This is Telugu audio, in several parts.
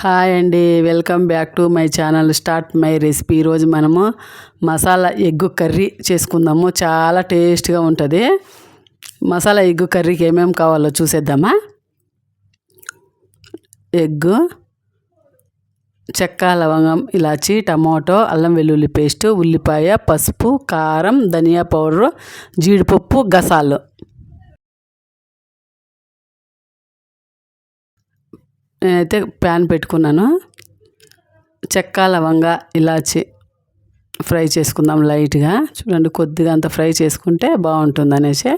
హాయ్ అండి welcome back to my channel start my recipe. ఈరోజు మనము మసాలా ఎగ్గు కర్రీ చేసుకుందాము. చాలా టేస్ట్గా ఉంటుంది. మసాలా ఎగ్గు కర్రీకి ఏమేమి కావాలో చూసేద్దామా? ఎగ్గు చెక్క లవంగం ఇలాచి టమాటో అల్లం వెల్లుల్లి పేస్ట్ ఉల్లిపాయ పసుపు కారం ధనియా పౌడరు జీడిపప్పు గసాలు. నేనైతే ప్యాన్ పెట్టుకున్నాను. చెక్క లవంగ ఇలాచి ఫ్రై చేసుకుందాం లైట్గా. చూడండి కొద్దిగా అంత ఫ్రై చేసుకుంటే బాగుంటుంది అనేసి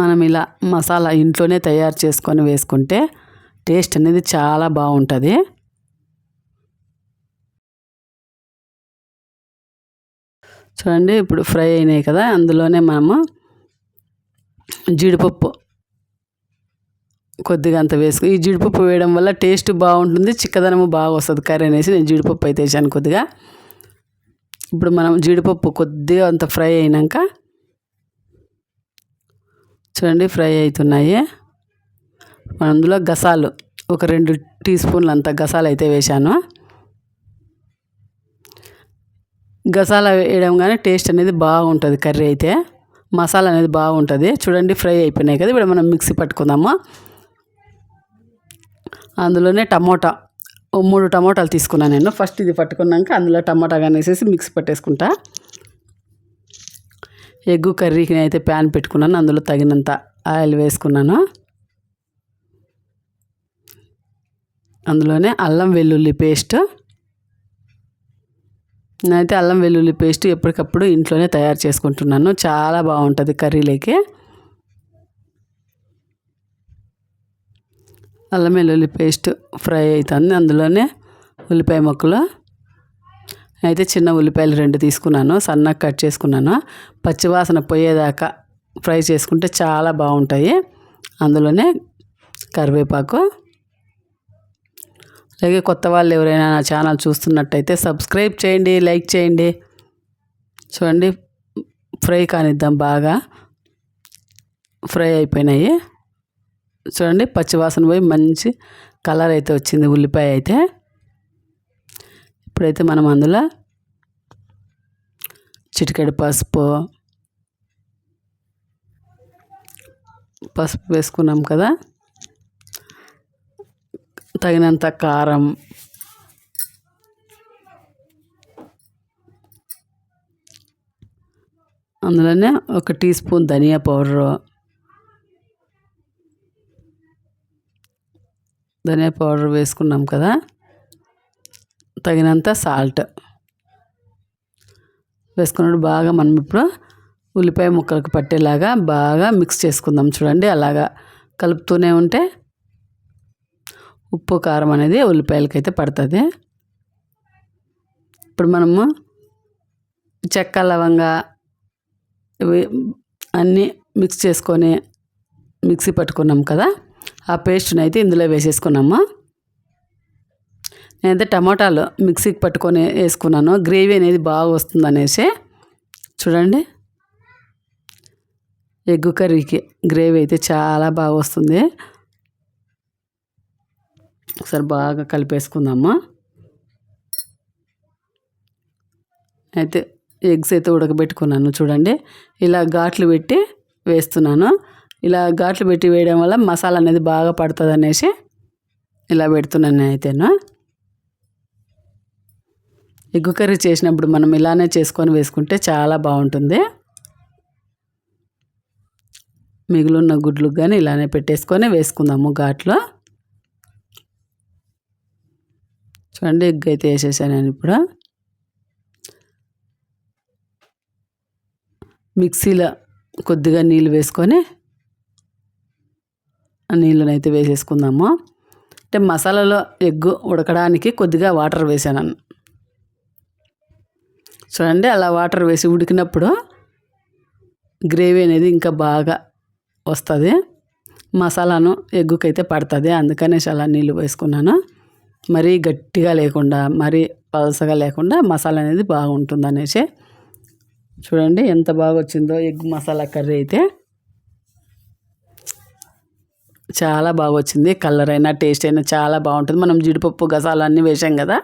మనం ఇలా మసాలా ఇంట్లోనే తయారు చేసుకొని వేసుకుంటే టేస్ట్ అనేది చాలా బాగుంటుంది. చూడండి ఇప్పుడు ఫ్రై అయినాయి కదా అందులోనే మనము జీడిపప్పు కొద్దిగా అంత వేసుకు ఈ జీడిపప్పు వేయడం వల్ల టేస్ట్ బాగుంటుంది చిక్కదనము బాగా వస్తుంది కర్రీ అనేసి నేను జీడిపప్పు అయితే వేసాను కొద్దిగా. ఇప్పుడు మనం జీడిపప్పు కొద్దిగా అంత ఫ్రై అయినాక చూడండి ఫ్రై అవుతున్నాయి అందులో గసాలు ఒక రెండు టీ స్పూన్లు అంత గసాలు అయితే వేశాను గసాల వేయడం కానీ టేస్ట్ అనేది బాగుంటుంది కర్రీ అయితే. మసాలా అనేది బాగుంటుంది. చూడండి ఫ్రై అయిపోయినాయి కదా ఇప్పుడు మనం మిక్సీ పట్టుకుందాము. అందులోనే టమోటా. మూడు టమోటాలు తీసుకున్నాను నేను. ఫస్ట్ ఇది పట్టుకున్నాక అందులో టమాటా కానీ వేసేసి మిక్స్ పట్టేసుకుంటా. ఎగ్గు కర్రీకి అయితే ప్యాన్ పెట్టుకున్నాను. అందులో తగినంత ఆయిల్ వేసుకున్నాను. అందులోనే అల్లం వెల్లుల్లి పేస్ట్. నేనైతే అల్లం వెల్లుల్లి పేస్ట్ ఎప్పటికప్పుడు ఇంట్లోనే తయారు చేసుకుంటున్నాను. చాలా బాగుంటుంది కర్రీలోకి. అల్లం వెల్లుల్లి పేస్ట్ ఫ్రై అవుతుంది అందులోనే ఉల్లిపాయ ముక్కలు. అయితే చిన్న ఉల్లిపాయలు రెండు తీసుకున్నాను. సన్నగా కట్ చేసుకున్నాను. పచ్చివాసన పోయేదాకా ఫ్రై చేసుకుంటే చాలా బాగుంటాయి. అందులోనే కరివేపాకు. అలాగే కొత్త వాళ్ళు ఎవరైనా నా ఛానల్ చూస్తున్నట్టయితే సబ్స్క్రైబ్ చేయండి లైక్ చేయండి. చూడండి ఫ్రై కానిద్దాం బాగా. ఫ్రై అయిపోయినాయి. చూడండి పచ్చివాసన పోయి మంచి కలర్ అయితే వచ్చింది. ఉల్లిపాయ అయితే. ఇప్పుడైతే మనం అందులో చిటికెడు పసుపు పసుపు వేసుకున్నాం కదా. తగినంత కారం అందులోనే ఒక teaspoon dhania powder dhania powder వేసుకున్నాం కదా తగినంత సాల్ట్. వేసుకున్నప్పుడు బాగా మనం ఇప్పుడు ఉల్లిపాయ ముక్కలకు పట్టేలాగా బాగా మిక్స్ చేసుకుందాం చూడండి అలాగా కలుపుతూనే ఉంటే ఉప్పు కారం అనేది ఉల్లిపాయలకైతే పడుతుంది. ఇప్పుడు మనము చెక్క లవంగా అన్నీ మిక్స్ చేసుకొని మిక్సీ పట్టుకున్నాం కదా ఆ పేస్ట్ని అయితే ఇందులో వేసేసుకున్నాము? నేనైతే టమాటాలు మిక్సీకి పట్టుకొని వేసుకున్నాను. గ్రేవీ అనేది బాగా వస్తుంది అనేసి. చూడండి. ఎగ్ కర్రీకి గ్రేవీ అయితే చాలా బాగా వస్తుంది. ఒకసారి బాగా కలిపేసుకుందాము? అయితే ఎగ్స్ అయితే ఉడకబెట్టుకున్నాను. చూడండి. ఇలా ఘాట్లు పెట్టి వేస్తున్నాను. ఇలా ఘాట్లు పెట్టి వేయడం వల్ల మసాలా అనేది బాగా పడుతుంది అనేసి ఇలా పెడుతున్నాను అయితేను ఎగ్గు కర్రీ చేసినప్పుడు మనం ఇలానే చేసుకొని వేసుకుంటే చాలా బాగుంటుంది. మిగులున్న గుడ్లు కానీ ఇలానే పెట్టేసుకొని వేసుకుందాము ఘాట్లో. చూడండి ఎగ్ అయితే వేసేసాను నేను ఇప్పుడు. మిక్సీలో కొద్దిగా నీళ్ళు వేసుకొని నీళ్ళనైతే వేసేసుకుందాము. అంటే మసాలాలో ఎగ్గు ఉడకడానికి కొద్దిగా వాటర్ వేసాను. చూడండి అలా వాటర్ వేసి ఉడికినప్పుడు గ్రేవీ అనేది ఇంకా బాగా వస్తుంది. మసాలాను ఎగ్గుకైతే పడుతుంది అందుకనేసి అలా నీళ్ళు వేసుకున్నాను. మరీ గట్టిగా లేకుండా మరీ పలసగా లేకుండా మసాలా అనేది బాగుంటుంది అనేసి చూడండి ఎంత బాగా వచ్చిందో ఎగ్ మసాలా కర్రీ అయితే. చాలా బాగా వచ్చింది కలర్ అయినా టేస్ట్ అయినా చాలా బాగుంటుంది. మనం జీడిపప్పు గసాలు అన్నీ వేసాం కదా?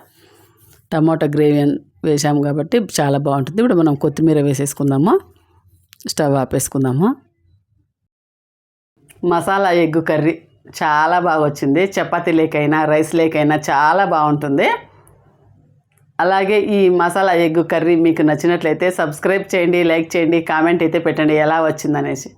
టమాటా గ్రేవీ వేసాము వేసాం కాబట్టి చాలా బాగుంటుంది. ఇప్పుడు మనం కొత్తిమీర వేసేసుకుందాము? స్టవ్ ఆపేసుకుందాము? మసాలా ఎగ్ కర్రీ చాలా బాగా వచ్చింది చపాతీ లేకైనా రైస్ లేకైనా చాలా బాగుంటుంది. అలాగే ఈ మసాలా ఎగ్ కర్రీ మీకు నచ్చినట్లయితే సబ్స్క్రైబ్ చేయండి లైక్ చేయండి కామెంట్ అయితే పెట్టండి ఎలా వచ్చిందనేసి.